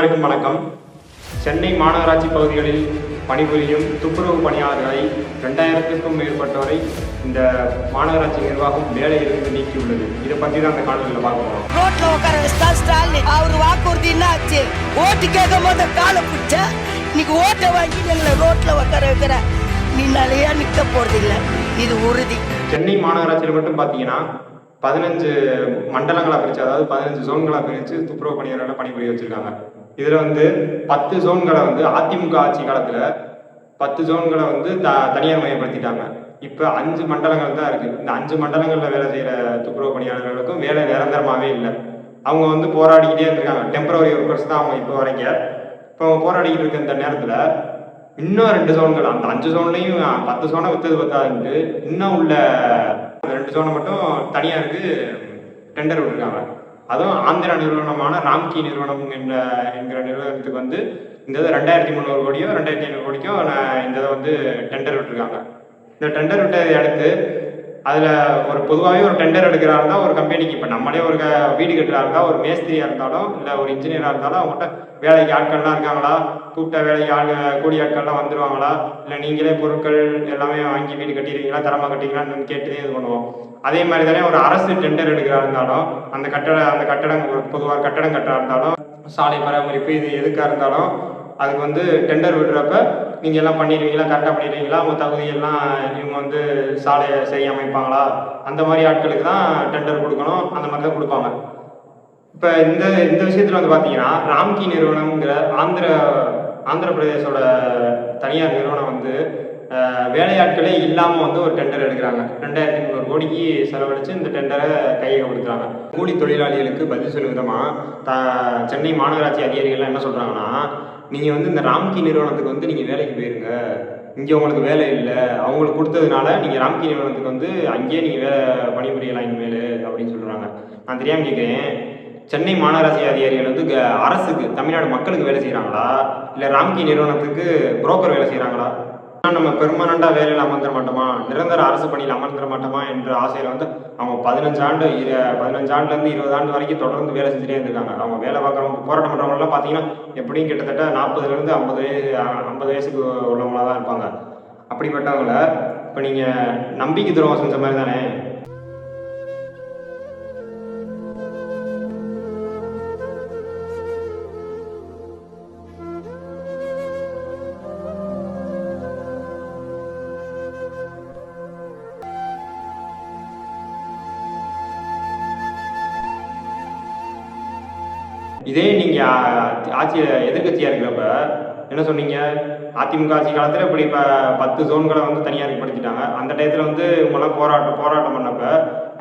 அனைவருக்கும் வணக்கம். சென்னை மாநகராட்சி பகுதிகளில் பணிபுரியும் துப்புரவு பணியாளர்களை ரெண்டாயிரத்துக்கும் மேற்பட்டவரை இந்த மாநகராட்சி நிர்வாகம் வேலையிலிருந்து நீக்கியுள்ளது. இதை பற்றி தான் அந்த காணொலியில் பார்க்க போகிறோம் ரோட்ல உட்கார வச்சுட்டா ஸ்டாலின். அவர் வாக்குறுதி என்ன ஆச்சு ஓட்டு கேட்கும் போது காலை பிடிச்ச இன்னைக்கு ஓட்டை வாங்கி எங்களை ரோட்ல உட்கார வைக்கிற நீ நிலையா நிக்க போறது இல்ல இது உறுதி. சென்னை மாநகராட்சியில் மட்டும் பார்த்தீங்கன்னா பதினஞ்சு மண்டலங்களாக பிரித்து அதாவது பதினஞ்சு ஜோன்களாக பிரித்து துப்புரவு பணியாளர்களை பணிபுரிய வச்சுருக்காங்க. இதில் வந்து பத்து ஜோன்களை வந்து அதிமுக ஆட்சி காலத்தில் பத்து ஜோன்களை வந்து த தனியார் மயப்படுத்திட்டாங்க. இப்போ அஞ்சு மண்டலங்கள் தான் இருக்குது இந்த அஞ்சு மண்டலங்களில் வேலை செய்கிற துப்புரவு பணியாளர்களுக்கும் வேலை நிரந்தரமாகவே இல்லை. அவங்க வந்து போராடிக்கிட்டே இருந்திருக்காங்க. டெம்பரவரி ஒர்க்கர்ஸ் தான் அவங்க இப்போ வரைக்கும். இப்போ அவங்க போராடிக்கிட்டு இருக்க இந்த நேரத்தில் இன்னும் ரெண்டு ஜோன்கள் அந்த அஞ்சு ஜோன்லையும் பத்து ஜோனை வித்தது பத்தாதுன்ட்டு இன்னும் உள்ள ரெண்டு ஜோனை மட்டும் தனியாருக்கு டெண்டர் விட்டுருக்காங்க. அதுவும் ஆந்திரா நிறுவனமான ராம்கி நிறுவனம் என்ற என்கிற நிறுவனத்துக்கு வந்து இந்த இது ரெண்டாயிரத்தி முந்நூறு கோடியோ ரெண்டாயிரத்தி ஐநூறு கோடிக்கோ நான் இந்த இதை வந்து டெண்டர் விட்டுருக்காங்க. இந்த டெண்டர் விட்டதை அடுத்து அதில் ஒரு பொதுவாகவே ஒரு டெண்டர் எடுக்கிறா இருந்தால் ஒரு கம்பெனிக்கு இப்போ நம்மளே ஒரு க- வீடு கட்டுறா இருந்தால் ஒரு மேஸ்திரியாக இருந்தாலும் இல்லை ஒரு இன்ஜினியராக இருந்தாலும் அவங்ககிட்ட வேலைக்கு ஆட்கள்லாம் இருக்காங்களா? கூப்பிட்ட வேலைக்கு ஆள் கூலி ஆட்கள்லாம் வந்துடுவாங்களா இல்லை நீங்களே பொருட்கள் எல்லாமே வாங்கி வீடு கட்டிடுவீங்களா? தரமாக கட்டிங்களான்னு கேட்டு இது பண்ணுவோம். அதே மாதிரி தானே ஒரு அரசு டெண்டர் எடுக்கிறா இருந்தாலும் அந்த கட்டட அந்த கட்டடம் ஒரு பொதுவாக கட்டடம் கட்டுறா இருந்தாலும் சாலை பராமரிப்பு இது எதுக்காக இருந்தாலும் அதுக்கு வந்து டெண்டர் விடுறப்ப நீங்கள் எல்லாம் பண்ணிடுவீங்களா கரெக்டாக பண்ணிடுவீங்களா? உங்கள் தகுதியெல்லாம் இவங்க வந்து சாலையை செய்ய அமைப்பாங்களா? அந்த மாதிரி ஆட்களுக்கு தான் டெண்டர் கொடுக்கணும். அந்த மாதிரி தான் கொடுப்பாங்க. இப்போ இந்த இந்த விஷயத்தில் வந்து பார்த்தீங்கன்னா ராம்கி நிறுவனம்ங்கிற ஆந்திர ஆந்திர பிரதேசோட தனியார் நிறுவனம் வந்து வேலையாட்களே இல்லாமல் வந்து ஒரு டெண்டர் எடுக்கிறாங்க. ரெண்டாயிரத்தி முந்நூறு கோடிக்கு செலவழித்து இந்த டெண்டரை கையை கொடுக்குறாங்க. கூலி தொழிலாளிகளுக்கு பதில் சொல்லும் விதமாக த சென்னை மாநகராட்சி அதிகாரிகள்லாம் என்ன சொல்கிறாங்கன்னா நீங்கள் வந்து இந்த ராம்கி நிறுவனத்துக்கு வந்து நீங்கள் வேலைக்கு போயிருங்க. இங்கே உங்களுக்கு வேலை இல்லை. அவங்களுக்கு கொடுத்ததுனால நீங்கள் ராம்கி நிறுவனத்துக்கு வந்து அங்கேயே நீங்கள் வேலை பணிபுரியலாம் இனிமேல் அப்படின்னு சொல்கிறாங்க நான் தெரியாமல் கேட்குறேன் சென்னை மாநகராட்சி அதிகாரிகள் வந்து அரசுக்கு தமிழ்நாடு மக்களுக்கு வேலை செய்கிறாங்களா இல்லை ராம்கி நிறுவனத்துக்கு புரோக்கர் வேலை செய்கிறாங்களா நம்ம பெர்மனண்டாக வேலையில் அமர்ந்துட மாட்டோமா? நிரந்தர அரசு பணியில் அமர்ந்துட மாட்டோமா என்ற ஆசையில் வந்து அவங்க பதினஞ்சு ஆண்டு இரு பதினஞ்சு ஆண்டுலேருந்து இருபது ஆண்டு வரைக்கும் தொடர்ந்து வேலை செஞ்சுட்டே இருந்திருக்காங்க. அவங்க வேலை பார்க்குறவங்க போராட்டம் பண்ணுறவங்கலாம் பார்த்தீங்கன்னா எப்படியும் கிட்டத்தட்ட நாற்பதுலேருந்து ஐம்பது வயசு ஐம்பது வயசுக்கு உள்ளவங்களா தான் இருப்பாங்க. அப்படிப்பட்டவங்கள இப்போ நீங்கள் நம்பிக்கை துரோகம் செஞ்ச மாதிரி தானே? இதே நீங்கள் ஆட்சி எதிர்க்கட்சியாக இருக்கிறப்ப என்ன சொன்னீங்க? அதிமுக ஆட்சி காலத்தில் இப்படி இப்போ பத்து ஜோன்களை வந்து தனியார் படுத்திட்டாங்க அந்த டயத்தில் வந்து இவங்கெல்லாம் போராட்டம் போராட்டம் பண்ணப்ப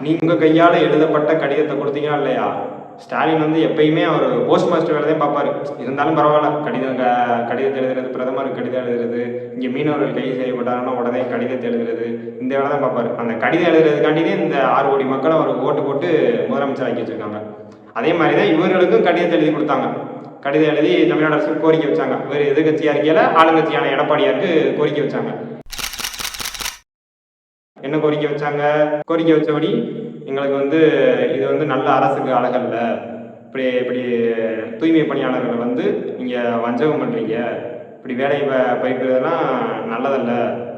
நீங்கள் கையால் எழுதப்பட்ட கடிதத்தை கொடுத்தீங்களா இல்லையா? ஸ்டாலின் வந்து எப்பயுமே அவர் போஸ்ட் மாஸ்டர் வேலை தான் பார்ப்பாரு. இருந்தாலும் பரவாயில்ல. கடிதம் க- கடிதத்தை எழுதுறது பிரதமர் கடிதம் எழுதுறது இங்கே மீனவர்கள் கைது செய்யப்பட்டாருன்னா உடனே கடிதத்தை எழுதுறது இந்த வேலை தான் பார்ப்பாரு. அந்த கடிதம் எழுதுறதுக்காண்டியே இந்த ஆறு கோடி மக்கள் அவர் ஓட்டு போட்டு முதலமைச்சர் ஆக்கி வச்சிருக்காங்க. அதே மாதிரி தான் இவர்களுக்கும் கடிதத்தை எழுதி கொடுத்தாங்க. கடிதம் எழுதி தமிழ்நாடு அரசு கோரிக்கை வச்சாங்க. வேறு எதிர்கட்சியாக இருக்கையில் ஆளுங்கட்சியான எடப்பாடியாருக்கு கோரிக்கை வச்சாங்க. என்ன கோரிக்கை வச்சாங்க? கோரிக்கை வச்சபடி எங்களுக்கு வந்து இது வந்து நல்ல அரசுக்கு அழகல்ல. இப்படி இப்படி தூய்மை பணியாளர்களை வந்து நீங்கள் வஞ்சகம் பண்ணுறீங்க இப்படி வேலையை ப- பறிப்பதெல்லாம் நல்லதல்ல.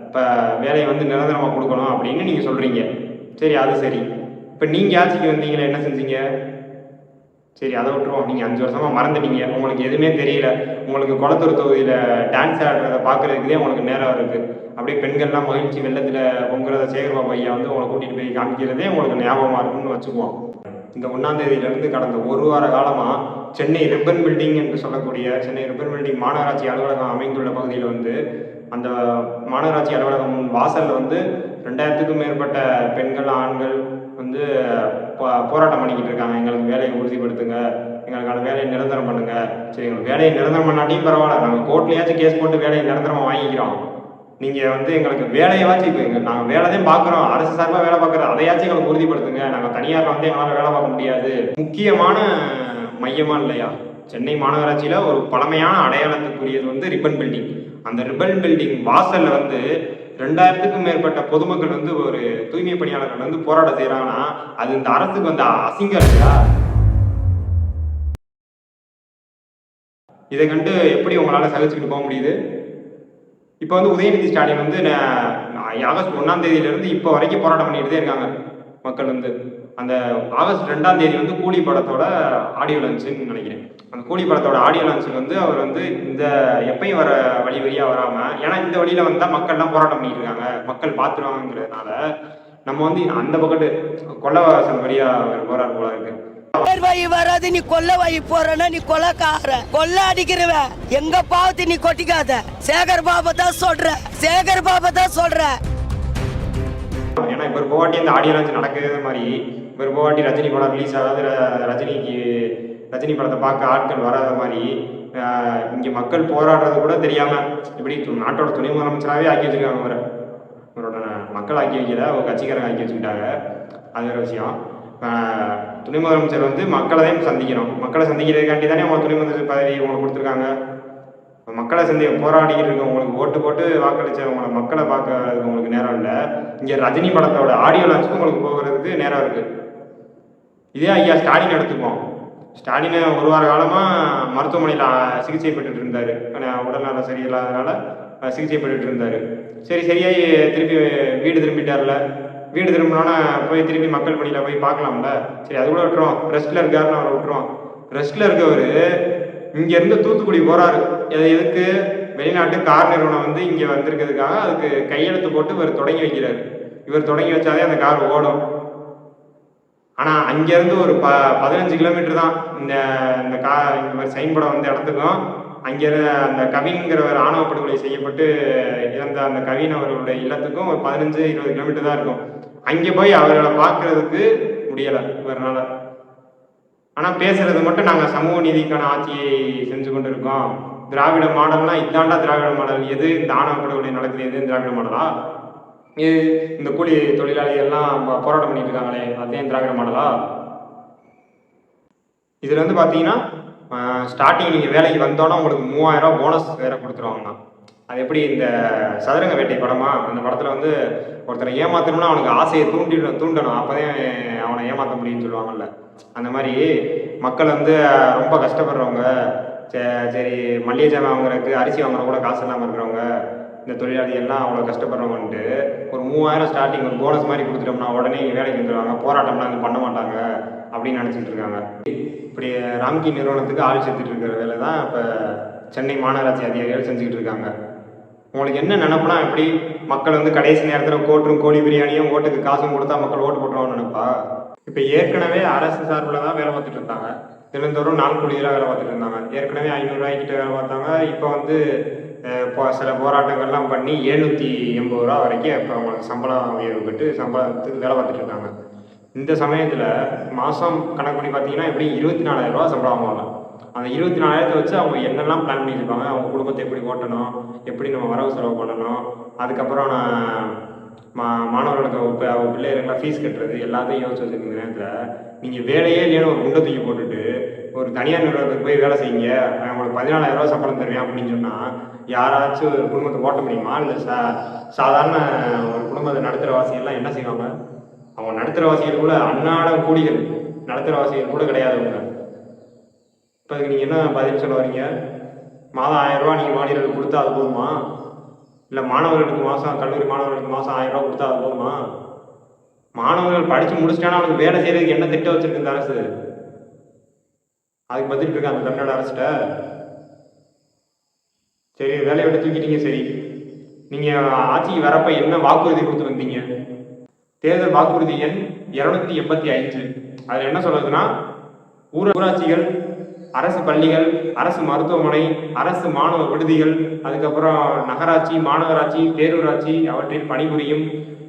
இப்போ வேலையை வந்து நிரந்தரமாக கொடுக்கணும் அப்படின்னு நீங்கள் சொல்கிறீங்க சரி அது சரி. இப்போ நீங்கள் ஆட்சிக்கு வந்தீங்களே என்ன செஞ்சீங்க? சரி அதை விட்டுருவோம். நீங்கள் அஞ்சு வருஷமாக மறந்துட்டீங்க. உங்களுக்கு எதுவுமே தெரியல. உங்களுக்கு குளத்தூர் தொகுதியில் டான்ஸ் ஆடுறத பார்க்குறதுக்குதே உங்களுக்கு நேரம் இருக்குது அப்படியே பெண்கள்லாம் மகிழ்ச்சி வெள்ளத்தில் பொங்குறத சேகர்பா பையன் வந்து உங்களை கூட்டிகிட்டு போய் காமிக்கிறதே உங்களுக்கு ஞாபகமாக இருக்கும்னு வச்சுக்குவோம். இந்த ஒன்றாந்தேதியிலேருந்து கடந்த ஒரு வார காலமாக சென்னை ரிப்பன் பில்டிங் என்று சொல்லக்கூடிய சென்னை ரிப்பன் பில்டிங் மாநகராட்சி அலுவலகம் அமைந்துள்ள பகுதியில் வந்து அந்த மாநகராட்சி அலுவலகம் வாசலில் வந்து ரெண்டாயிரத்துக்கும் மேற்பட்ட பெண்கள் ஆண்கள் வந்து போ- போராட்டம் பண்ணிக்கிட்டு இருக்காங்க. எங்களுக்கு வேலையை உறுதிப்படுத்துங்க. எங்களுக்கான வேலையை நிரந்தரம் பண்ணுங்க. சரி எங்களுக்கு வேலையை நிரந்தரம் பண்ணாட்டியும் பரவாயில்ல. நாங்கள் கோர்ட்லேயாச்சும் கேஸ் போட்டு வேலையை நிரந்தரமாக வாங்கிக்கிறோம். நீங்கள் வந்து எங்களுக்கு வேலையாச்சும் இப்போ எங்கள் நாங்கள் வேலை தான் பார்க்குறோம். அரசு சார்பாக வேலை பார்க்குறோம் அதையாச்சும் எங்களுக்கு உறுதிப்படுத்துங்க. நாங்கள் தனியாரில் வந்து எங்களால் வேலை பார்க்க முடியாது. முக்கியமான மையமாக இல்லையா? சென்னை மாநகராட்சியில் ஒரு பழமையான அடையாளத்துக்குரியது வந்து ரிப்பன் பில்டிங். அந்த ரிப்பன் பில்டிங் வாசலில் வந்து ரெண்டாயிரத்துக்கும் மேற்பட்ட பொதுமக்கள் வந்து ஒரு தூய்மை பணியாளர்கள் வந்து போராட்டம் செய்கிறாங்கன்னா அது இந்த அரசுக்கு வந்து அசிங்கம் இல்லையா? இதை கண்டு எப்படி உங்களால் சகிச்சுக்கிட்டு போக முடியுது? இப்போ வந்து உதயநிதி ஸ்டாலின் வந்து நான் ஆகஸ்ட் ஒன்றாம் தேதியிலேருந்து இப்போ வரைக்கும் போராட்டம் பண்ணிட்டு தான் இருக்காங்க மக்கள் வந்து. அந்த ஆகஸ்ட் ரெண்டாம் தேதி வந்து கூலி படத்தோட ஆடியோ இருந்துச்சுன்னு நினைக்கிறேன். அந்த கூலி படத்தோட ஆடியோ லான்ச்சுக்கு வந்து அவர் வந்து இந்த எப்பயும் வர வழி வழியாக வராமல் ஏன்னா இந்த வழியில் வந்தால் மக்கள்லாம் போராட்டம் பண்ணிட்டு இருக்காங்க. மக்கள் பார்த்துருவாங்கிறதுனால நம்ம வந்து அந்த பக்கத்து கொல்லவாசல் வழியாக அவர் போராட்டம் போல இருக்கு. வழி வராது நீ கொல்ல வழி போறனா நீ கொலைக்கார. கொல்ல அடிக்கிறவ எங்க பாவத்தை நீ கொட்டிக்காத. சேகர் பாபா தான் சொல்ற. சேகர் பாபா தான் சொல்ற. ஏன்னா இப்போ போவாட்டி அந்த ஆடியோ லான்ச் நடக்குது மாதிரி இப்போ போவாட்டி ரஜினி படம் ரிலீஸ் ஆகாது ரஜினிக்கு ரஜினி படத்தை பார்க்க ஆட்கள் வராத மாதிரி இங்கே மக்கள் போராடுறது கூட தெரியாமல் இப்படி நாட்டோட துணை முதலமைச்சராகவே ஆக்கி வச்சிருக்காங்க அவரை அவரோட மக்கள் ஆக்கி வைக்கல அவங்க கட்சிக்காரங்க ஆக்கி வச்சுக்கிட்டாங்க. அது ஒரு விஷயம். துணை முதலமைச்சர் வந்து மக்களை தான் சந்திக்கணும். மக்களை சந்திக்கிறதுக்காண்டி தானே அவங்க துணை முதலமைச்சர் பதவி உங்களுக்கு கொடுத்துருக்காங்க. மக்களை சந்தி போராடிக்கிட்டு இருக்க உங்களுக்கு ஓட்டு போட்டு வாக்களிச்சவங்கள மக்களை பார்க்கறதுக்கு உங்களுக்கு நேரம் இல்லை. இங்கே ரஜினி படத்தோட ஆடியோ லான்ச்சுக்கு உங்களுக்கு போகிறதுக்கு நேரம் இருக்குது இதே ஐயா ஸ்டாலின் எடுத்துப்போம் ஸ்டாலின் ஒரு வார காலமாக மருத்துவமனையில் சிகிச்சை பெற்றுட்டு இருந்தார். உடல்நலம் சரியில்லாதனால சிகிச்சை பெற்றுட்டு இருந்தார். சரி சரியாகி திருப்பி வீடு திரும்பிட்டார்ல. வீடு திரும்பினோன்னா போய் திருப்பி மக்கள் பணியில் போய் பார்க்கலாம்ல. சரி அது கூட விட்டுருவோம். ரெஸ்ட்டில் இருக்காருன்னு அவரை விட்டுறோம் ரெஸ்ட்டில் இருக்கவர் இங்கேருந்து தூத்துக்குடி போகிறாரு எதை எதுக்கு? வெளிநாட்டு கார் நிறுவனம் வந்து இங்கே வந்திருக்கிறதுக்காக அதுக்கு கையெழுத்து போட்டு இவர் தொடங்கி வைக்கிறார். இவர் தொடங்கி வச்சாலே அந்த கார் ஓடும். ஆனால் அங்கேருந்து ஒரு ப பதினஞ்சு கிலோமீட்டர் தான் இந்த இந்த கா இந்த மாதிரி சைன் படம் வந்த இடத்துக்கும் அங்கே அந்த கவின்கிறவர் ஆணவ படுகொலை செய்யப்பட்டு இறந்த அந்த கவின் அவர்களுடைய இல்லத்துக்கும் ஒரு பதினஞ்சு இருபது கிலோமீட்டர் தான் இருக்கும். அங்கே போய் அவர்களை பார்க்கறதுக்கு முடியலை இவரால் ஆனால் பேசுறது மட்டும் நாங்கள் சமூக நீதிக்கான ஆட்சியை செஞ்சு கொண்டு இருக்கோம் திராவிட மாடல்னா இதாண்டா திராவிட மாடல். எது இந்த ஆணவ படுகொலை நடக்குது எது திராவிட மாடலா? இது இந்த கூலி தொழிலாளி எல்லாம் போராட்டம் பண்ணிட்டு இருக்காங்களே அதே திராவிட மாடலா? இதில் வந்து பார்த்தீங்கன்னா ஸ்டார்டிங் நீங்கள் வேலைக்கு வந்தோன்னா உங்களுக்கு மூவாயிரம் ரூபாய் போனஸ் வேற கொடுத்துருவாங்கண்ணா அது எப்படி இந்த சதுரங்க வேட்டை படமா? அந்த படத்தில் வந்து ஒருத்தரை ஏமாத்தணும்னா அவனுக்கு ஆசையை தூண்டி தூண்டணும். அப்போதான் அவனை ஏமாற்ற முடியும்னு சொல்லுவாங்கல்ல. அந்த மாதிரி மக்கள் வந்து ரொம்ப கஷ்டப்படுறவங்க சரி மல்லிகை ஜாமான் வாங்குறதுக்கு அரிசி வாங்குற கூட காசு இல்லாமல் இருக்கிறவங்க இந்த தொழிலாளி எல்லாம் அவ்வளோ கஷ்டப்படுறவங்கன்ட்டு ஒரு மூவாயிரம் ஸ்டார்டிங் ஒரு போனஸ் மாதிரி கொடுத்துட்டோம்னா உடனே வேலைக்கு வந்துடுவாங்க போராட்டம்லாம் இங்கே பண்ண மாட்டாங்க அப்படின்னு நினச்சிட்டு இருக்காங்க. இப்படி ராம்கி நிறுவனத்துக்கு ஆள் சேர்த்துட்டு இருக்கிற வேலை தான் இப்போ சென்னை மாநகராட்சி அதிகாரிகள் செஞ்சுக்கிட்டு இருக்காங்க. உங்களுக்கு என்ன நினப்புனா எப்படி மக்கள் வந்து கடைசி நேரத்தில் கோட்டும் கோழி பிரியாணியும் ஓட்டுக்கு காசும் கொடுத்தா மக்கள் ஓட்டு போட்டுருவான்னு நினைப்பா? இப்போ ஏற்கனவே அரசு சார்பில் தான் வேலை பார்த்துட்டு இருந்தாங்க. தினந்தோறும் நாள் கூலியெல்லாம் வேலை பார்த்துட்டு இருந்தாங்க. ஏற்கனவே ஐநூறுரூவாய்க்கிட்ட வேலை பார்த்தாங்க. இப்போ வந்து சில போராட்டங்கள்லாம் பண்ணி எழுநூற்றி எண்பது ரூபா வரைக்கும் இப்போ அவங்களுக்கு சம்பளம் உயர்வு பெற்று சம்பளத்துக்கு வேலை பார்த்துட்டு இருக்காங்க. இந்த சமயத்தில் மாதம் கணக்கு பண்ணி பார்த்தீங்கன்னா எப்படி இருபத்தி நாலாயிரம் ரூபா சம்பளம் வாங்குவாங்க அந்த இருபத்தி நாலாயிரத்தை வச்சு அவங்க என்னெல்லாம் பிளான் பண்ணியிருப்பாங்க அவங்க குடும்பத்தை எப்படி ஓட்டணும் எப்படி நம்ம வரவு செலவு பண்ணணும் அதுக்கப்புறம் நான் மா மாணவர்களுக்கு இப்போ அவங்க பிள்ளைகளுக்குலாம் ஃபீஸ் கட்டுறது எல்லாத்தையும் யோசிச்சு வச்சுருக்க நேரத்தில் நீங்கள் வேலையே இல்லைன்னு ஒரு குண்டை தூக்கி போட்டுட்டு ஒரு தனியார் நிறுவனத்துக்கு போய் வேலை செய்யுங்க நான் உங்களுக்கு பதினாலாயிரம் ரூபா சம்பளம் தருவேன் அப்படின்னு சொன்னால் யாராச்சும் ஒரு குடும்பத்தை ஓட்ட முடியுமா? இல்லை சா சாதாரண ஒரு குடும்பத்தை நடத்துகிற வாசிகள்லாம் என்ன செய்வாங்க? அவங்க நடுத்தர வாசிகள் கூட அன்னாட கூலிகள் நடுத்தர வாசிகள் கூட கிடையாது அவங்க. இப்போ அதுக்கு நீங்கள் என்ன பதில் சொல்ல வரீங்க மாதம் ஆயிரம் ரூபா நீங்கள் மாநிலங்களுக்கு கொடுத்தா அது போதுமா? இல்லை மாணவர்களுக்கு மாதம் கல்லூரி மாணவர்களுக்கு மாதம் ஆயிரம் ரூபா கொடுத்தா அது போதுமா? மாணவர்கள் படித்து முடிச்சிட்டானா அவனுக்கு வேலை செய்யறதுக்கு என்ன திட்டம் வச்சிருக்கு இந்த அரசு? அதுக்கு பதில் இருக்கு அந்த தமிழ்நாடு அரசிட்ட. சரி வேலையை விட்டு தூக்கிட்டீங்க சரி. நீங்கள் ஆட்சிக்கு வரப்ப என்ன வாக்குறுதி கொடுத்து வந்தீங்க? தேர்தல் வாக்குறுதி எண் இரநூத்தி எண்பத்தி ஐந்து. அதில் என்ன சொல்லுதுன்னா ஊர- ஊராட்சிகள் அரசு பள்ளிகள் அரசு மருத்துவமனை அரசு மாணவ விடுதிகள் அதுக்கப்புறம் நகராட்சி மாநகராட்சி பேரூராட்சி அவற்றில் பணிபுரியும்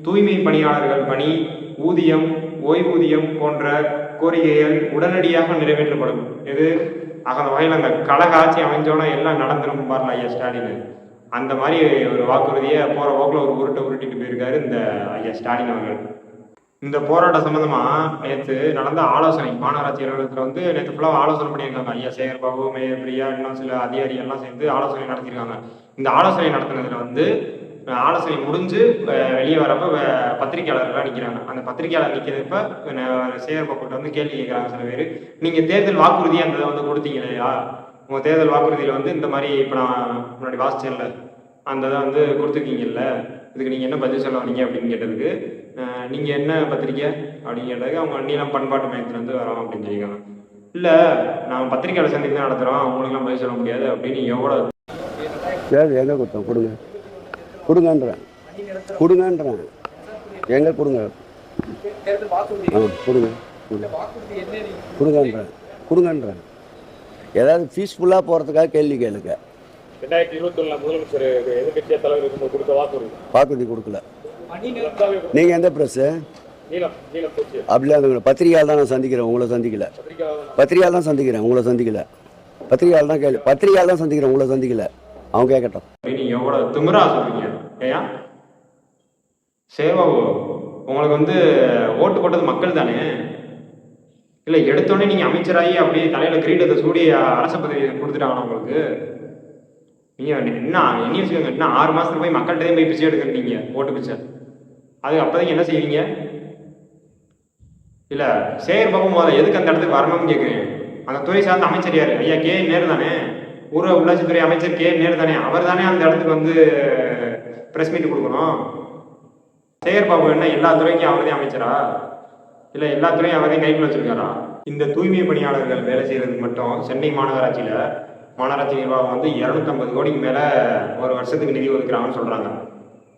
தூய்மை பணியாளர்கள் பணி ஊதியம் ஓய்வூதியம் போன்ற கோரிக்கைகள் உடனடியாக நிறைவேற்றப்படும். இது அந்த வகையில் அந்த கழக ஆட்சி அமைஞ்சோன்னா எல்லாம் நடந்துடும் பாருல ஐயா ஸ்டாலின். அந்த மாதிரி ஒரு வாக்குறுதியை போகிற போக்கில் ஒரு உருட்டை உருட்டிட்டு போயிருக்காரு இந்த ஐயா ஸ்டாலின் அவர்கள். இந்த போராட்டம் சம்பந்தமா நேற்று நடந்த ஆலோசனை மாநகராட்சி அலுவலகத்தில் வந்து நேற்று ஃபுல்லாக ஆலோசனை பண்ணியிருக்காங்க. ஐயா சேகர் பாபு மேயர் பிரியா இன்னும் சில அதிகாரி எல்லாம் சேர்ந்து ஆலோசனை நடத்தியிருக்காங்க. இந்த ஆலோசனை நடத்தினதுல வந்து ஆலோசனை முடிஞ்சு வெளியே வரப்ப அஹ், நிற்கிறாங்க அந்த பத்திரிக்கையாளர் நிற்கிறப்ப சேகர் பாபுட்ட வந்து கேள்வி கேட்குறாங்க சில பேர். நீங்கள் தேர்தல் வாக்குறுதியாக அந்த வந்து கொடுத்தீங்க இல்லையா உங்கள் தேர்தல் வாக்குறுதியில் வந்து இந்த மாதிரி இப்போ நான் முன்னாடி வாசிச்சேன்ல. அந்த இதை வந்து கொடுத்துருக்கீங்கல்ல? இதுக்கு நீங்கள் என்ன பதில் சொல்ல வரீங்க அப்படின்னு கேட்டதுக்கு நீங்கள் என்ன பத்திரிக்கை? அப்படின்னு கேட்டதுக்கு அவங்க நீளம் பண்பாட்டு மையத்துலேருந்து வரோம் அப்படின்னு சொல்லியிருக்காங்க. இல்லை நான் பத்திரிக்கையாளர் சந்திப்பு தான் நடத்துகிறோம் அவங்களுக்குலாம் பதில் சொல்ல முடியாது அப்படின்னு எவ்வளோ சரி எங்கே கொடுத்தோம் கொடுங்க. கொடுங்கன்றேன். கொடுங்கன்றேன். எங்கே கொடுங்க? ஆ கொடுங்க. கொடுங்க. கொடுங்கன்றேன். கொடுங்கன்றேன். ஏதாவது பீஸ்ஃபுல்லாக போகிறதுக்காக கேள்வி கேளுங்க. ரெண்டாயிரத்தி இருபத்தொன்னில் முதலமைச்சர் எதிர்கட்சியாக தலைவர் கொடுத்த வாக்குறுதி. வாக்குறுதி கொடுக்கல. நீங்கள் எந்த ப்ரெஸ்ஸு அப்படிலாம் இருந்துங்க பத்திரிகையால் தான் நான் சந்திக்கிறேன். உங்களை சந்திக்கல. பத்திரிகையால் தான் சந்திக்கிறேன். உங்களை சந்திக்கல. பத்திரிகையால் தான் கேள்வி பத்திரிகையால் தான் சந்திக்கிறேன். உங்களை சந்திக்கல. அவன் கேட்கட்டும் அப்படின்னு எவ்வளோ திமிரா சொல்றீங்க? ஏன் சேவாவு உங்களுக்கு வந்து ஓட்டு போட்டது மக்கள் தானே? இல்லை எடுத்தோடனே நீங்கள் அமைச்சராகி அப்படியே தலையில் கிரீடத்தை சூடி அரச பதவி கொடுத்துட்டாங்களா உங்களுக்கு? நீங்கள் என்ன என்ன வச்சுக்கோங்க இன்னும் ஆறு மாதத்துல போய் மக்கள்கிட்ட போய் பிச்சை எடுக்கணும் நீங்கள் ஓட்டு பிச்சை. அது அப்போதைக்கு என்ன செய்வீங்க? இல்லை சேகர் பாபு முதல்ல எதுக்கு அந்த இடத்துக்கு வரணும்னு கேட்குறேன் அந்த துறை சார்ந்த அமைச்சர் யார்? ஐயா கே. நேரு தானே? ஊர உள்ளாட்சித்துறை அமைச்சர் கே. நேரு தானே? அவர் தானே அந்த இடத்துக்கு வந்து ப்ரெஸ் மீட் கொடுக்கணும். சேகர் பாபு என்ன எல்லா துறைக்கும் அவர்தான் அமைச்சரா? இல்லை எல்லா துறையும் அவரே கைக்குள்ள வச்சிருக்காரா? இந்த தூய்மை பணியாளர்கள் வேலை செய்யறதுக்கு மட்டும் சென்னை மாநகராட்சியில் மாநகராட்சி நிர்வாகம் வந்து இரநூத்தம்பது கோடிக்கு மேலே ஒரு வருஷத்துக்கு நிதி ஒதுக்குறாங்கன்னு சொல்கிறாங்க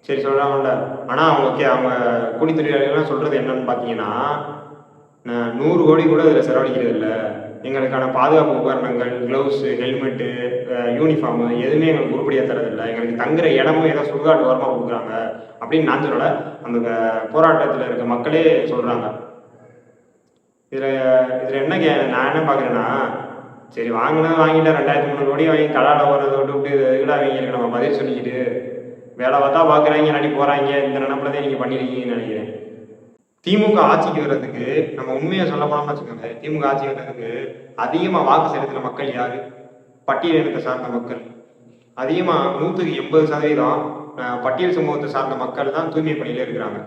சரி சொல்கிறாங்கல்ல ஆனால் அவங்க கே அவங்க கூலித்தொழிலாளர்கள்லாம் சொல்கிறது என்னன்னு பார்த்தீங்கன்னா நூறு கோடி கூட இதில் செலவழிக்கிறது இல்லை. எங்களுக்கான பாதுகாப்பு உபகரணங்கள் க்ளவுஸு ஹெல்மெட்டு யூனிஃபார்மு எதுவுமே எங்களுக்கு உருப்படியாக தரதில்லை எங்களுக்கு தங்குற இடமும் ஏதோ சுடுகாட்டு ஓரமாக கொடுக்குறாங்க அப்படின்னு நான் சொல்லலை. அந்த போராட்டத்தில் இருக்க மக்களே சொல்கிறாங்க இதில் இதில் என்ன கே நான் என்ன பார்க்குறேன்னா சரி வாங்கினது வாங்கிட்டேன் ரெண்டாயிரத்தி முந்நூறு கோடி வாங்கி கலாட ஓடுறத விட்டு விட்டு இதுல அவங்களுக்கு நம்ம பதில் சொல்லிக்கிட்டு வேலை பார்த்தா பார்க்குறாங்க இல்லாட்டி போகிறாங்க இந்த நினப்பில் தான் நீங்கள் பண்ணியிருக்கீங்கன்னு நினைக்கிறேன். திமுக ஆட்சிக்கு வர்றதுக்கு நம்ம உண்மையை சொல்ல போனோம்னு வச்சுக்கோங்க திமுக ஆட்சி வர்றதுக்கு அதிகமாக வாக்கு செலுத்தின மக்கள் யார்? பட்டியல் இனத்தை சார்ந்த மக்கள். அதிகமாக நூற்றுக்கு எண்பது சதவீதம் பட்டியல் சமூகத்தை சார்ந்த மக்கள் தான் தூய்மை பணியில் இருக்கிறாங்க.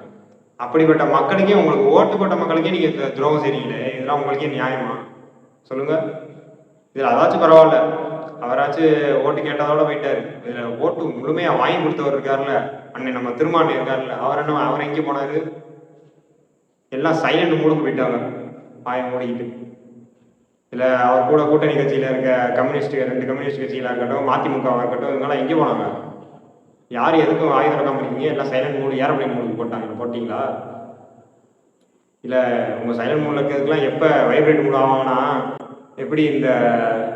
அப்படிப்பட்ட மக்களுக்கே உங்களுக்கு ஓட்டு போட்ட மக்களுக்கே நீங்கள் துரோகம் செய்றீங்களே இதெல்லாம் உங்களுக்கே நியாயமா? சொல்லுங்கள் இதில் அதாச்சும் பரவாயில்ல. அவராச்சும் ஓட்டு கேட்டதோட போயிட்டாரு. இதுல ஓட்டு முழுமையாக வாங்கி கொடுத்தவர் இருக்காருல்ல அண்ணன் நம்ம திருமாண்டி இருக்காருல்ல அவர் என்ன அவர் எங்கே போனாரு? எல்லாம் சைலண்ட் மூடுக்கு போயிட்டாங்க வாயை மூடிக்கிட்டு. இல்லை அவர் கூட கூட்டணி கட்சியில இருக்க கம்யூனிஸ்ட் ரெண்டு கம்யூனிஸ்ட் கட்சிகளாக இருக்கட்டும் மதிமுகவாக இருக்கட்டும் இவங்கெல்லாம் எங்கே போனாங்க? யார் எதுக்கும் வாய் திறக்காம இருக்கீங்க? எல்லாம் சைலண்ட் மூடு ஏரோப்ளைன் மூடுக்கு போட்டாங்க போட்டிங்களா? இல்லை உங்கள் சைலண்ட் மூடில் இருக்கிறதுக்கெல்லாம் எப்போ வைப்ரேட் மூட் ஆகும்னா எப்படி இந்த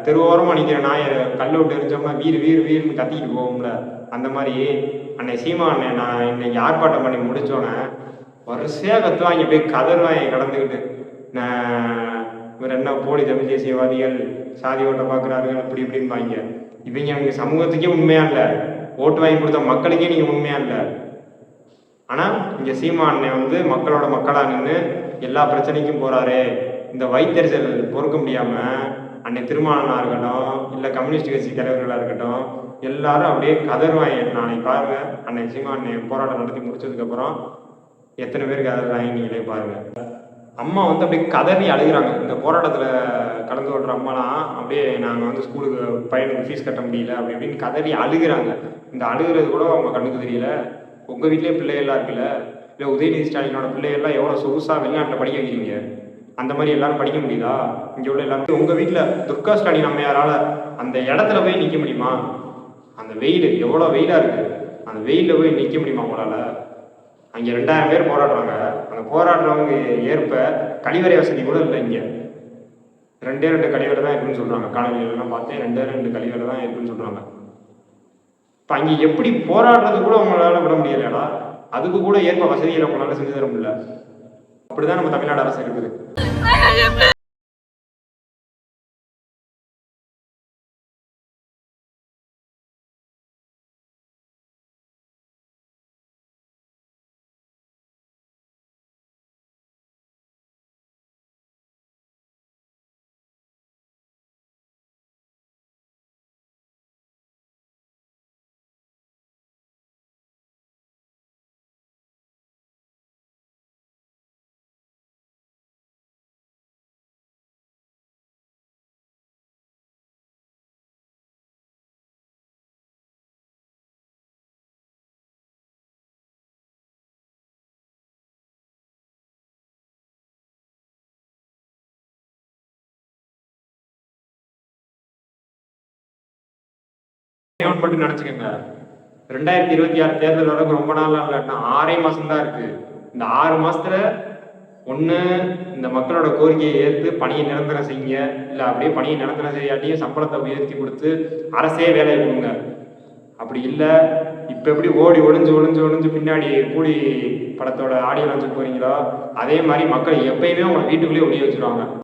தெருவோரமாக நிற்கிற நாயை கல் விட்டு எரிஞ்சோம்னா வீர் வீர் வீர்னு கத்திக்கிட்டு போகும்ல. அந்த மாதிரி அன்னை சீமா அண்ணன் நான் இன்னைக்கு ஆர்ப்பாட்டம் பண்ணி முடிச்சோன்னே வரிசையாக கத்துவாங்க போய் கதறுவாங்க கடந்துக்கிட்டு நான் இவர் என்ன போலி தமிழ் தேசியவாதிகள் சாதி ஓட்ட பார்க்குறார்கள் அப்படி இப்படிம்பாங்க. இவங்க அவங்க சமூகத்துக்கே உண்மையா இல்லை. ஓட்டு வாங்கி கொடுத்த மக்களுக்கே நீங்கள் உண்மையா இல்லை. ஆனால் இங்கே சீமா அண்ணன் வந்து மக்களோட மக்களாக நின்று எல்லா பிரச்சனைக்கும் போகிறாரு இந்த வைத்தறிச்சல் பொறுக்க முடியாமல் அன்னை திருமாவனா இருக்கட்டும் இல்லை கம்யூனிஸ்ட் கட்சி தலைவர்களாக இருக்கட்டும் எல்லாரும் அப்படியே கதறுவாங்க. நாளைக்கு பாருங்க அன்னை சீமா அன்னை போராட்டம் நடத்தி முடிச்சதுக்கப்புறம் எத்தனை பேர் கதறாங்க நீங்களே பாருங்க. அம்மா வந்து அப்படியே கதறி அழுகுறாங்க. இந்த போராட்டத்தில் கலந்து கொள்கிற அம்மாலாம் அப்படியே நாங்கள் வந்து ஸ்கூலுக்கு பையனுக்கு ஃபீஸ் கட்ட முடியல அப்படி இப்படின்னு கதறி அழுகுறாங்க. இந்த அழுகுறது கூட அவங்க கண்ணுக்கு தெரியல. உங்கள் வீட்லேயே பிள்ளைகள்லாம் இருக்குல்ல இல்லை உதயநிதி ஸ்டாலினோட பிள்ளைகள்லாம் எவ்வளோ சொகுசாக வெளிநாட்டில் படிக்க வைக்கிறீங்க? அந்த மாதிரி எல்லாரும் படிக்க முடியுதா? இங்கே உள்ள எல்லாரும். உங்கள் வீட்டில் துர்கா ஸ்டாலின் அம்மையாரால் அந்த இடத்துல போய் நிற்க முடியுமா? அந்த வெயில் எவ்வளோ வெயிலாக இருக்குது அந்த வெயிலில் போய் நிற்க முடியுமா உங்களால்? அங்கே ரெண்டாயிரம் பேர் போராடுறாங்க. அந்த போராடுறவங்க ஏற்ப கழிவறை வசதி கூட இல்லை இங்கே. ரெண்டே ரெண்டு கழிவறை தான் இருக்குன்னு சொல்கிறாங்க காலநிலையெல்லாம் பார்த்தேன் ரெண்டே ரெண்டு கழிவறை தான் இருக்குன்னு சொல்கிறாங்க இப்போ அங்கே எப்படி போராடுறது கூட உங்களால் விட முடியலடா அதுக்கு கூட ஏற்ப வசதிகளை உங்களால் செஞ்சு தர முடியல. அப்படிதான் நம்ம தமிழ்நாடு அரசு இருக்குது. ஒன்று மட்டும் நினச்சிக்கோங்க. ரெண்டாயிரத்தி இருபத்தி ஆறு தேர்தல் வரைக்கும் ரொம்ப நாள்லாம் இல்லைன்னா ஆறே மாதம் தான் இருக்கு. இந்த ஆறு மாசத்துல ஒன்று இந்த மக்களோட கோரிக்கையை ஏற்று பணியை நிரந்தரம் செய்யுங்க. இல்லை அப்படியே பணியை நிரந்தரம் செய்யாட்டியும் சம்பளத்தை உயர்த்தி கொடுத்து அரசே வேலையை கொடுங்க. அப்படி இல்லை இப்போ எப்படி ஓடி ஒளிஞ்சு ஒளிஞ்சு ஒளிஞ்சு பின்னாடி கூலி படத்தோட ஆடியோ லான்ச்சுக்கு போறீங்களோ அதே மாதிரி மக்கள் எப்பயுமே உங்களை வீட்டுக்குள்ளேயே ஒளிய வச்சிருவாங்க.